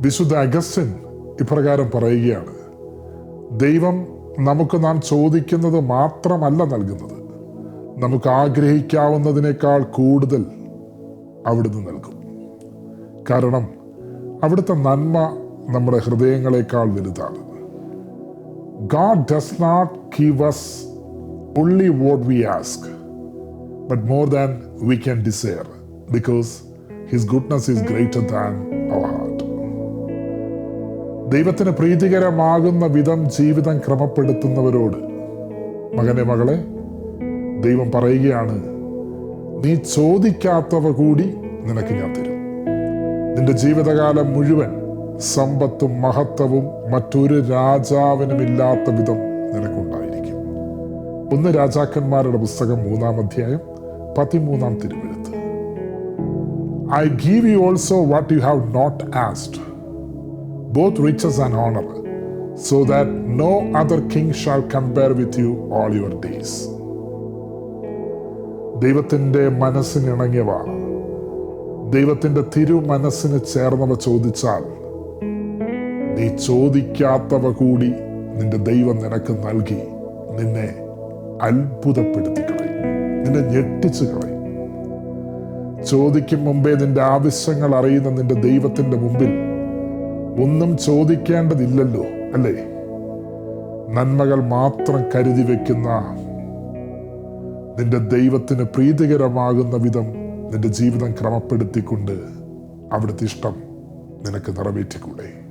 വിശുദ്ധ അഗസ്റ്റിൻ ഇപ്രകാരം പറയുകയാണ്. ദൈവം നമുക്ക് നാം ചോദിക്കുന്നത് മാത്രമല്ല നൽകുന്നത്. നമുക്ക് ആഗ്രഹിക്കാവുന്നതിനേക്കാൾ കൂടുതൽ അവിടുന്ന് നൽകും. കാരണം അവിടുത്തെ നന്മ നമ്മുടെ ഹൃദയങ്ങളെക്കാൾ വലുതാണ്. God does not give us only what we ask, but more than we can desire, because His goodness is greater than heart. ദൈവത്തിന് പ്രീതികരമാകുന്ന വിധം ജീവിതം ക്രമപ്പെടുത്തുന്നവരോട്. മകനെ മകളെ ദൈവം പറയുകയാണ് നീ ചോദിക്കാത്തവ കൂടി നിനക്ക് ഞാൻ തരും. നിന്റെ ജീവിതകാലം മുഴുവൻ സമ്പത്തും മഹത്വവും മറ്റൊരു രാജാവിനുമില്ലാത്ത വിധം നിനക്കുണ്ടായിരിക്കും. ഒന്ന് രാജാക്കന്മാരുടെ പുസ്തകം മൂന്നാം അധ്യായം പതിമൂന്നാം തിരുവെഴുത്ത്. I give you also what you have not asked both riches and honor, so that no other king shall compare with you all your days. ദൈവത്തിന്റെ മനസ്സിനിണങ്ങിയവ ദൈവത്തിന്റെ തിരു മനസ്സിന് ചേർന്നവ ചോദിച്ചാൽ നീ ചോദിക്കാത്തവ കൂടി നിന്റെ ദൈവം നിനക്ക് നൽകി നിന്നെ അത്ഭുതപ്പെടുത്തി കളയും നിന്നെ ഞെട്ടിച്ചു കളയും ചോദിക്കും മുമ്പേ നിന്റെ ആവശ്യങ്ങൾ അറിയുന്ന നിന്റെ ദൈവത്തിന്റെ മുമ്പിൽ ഒന്നും ചോദിക്കേണ്ടതില്ലല്ലോ അല്ലേ? നന്മകൾ മാത്രം കരുതി വെക്കുന്ന നിന്റെ ദൈവത്തിന് പ്രീതികരമാകുന്ന വിധം നിന്റെ ജീവിതം ക്രമപ്പെടുത്തിക്കൊണ്ട് അവിടുത്തെ ഇഷ്ടം നിനക്ക് നിറവേറ്റിക്കൂടെ?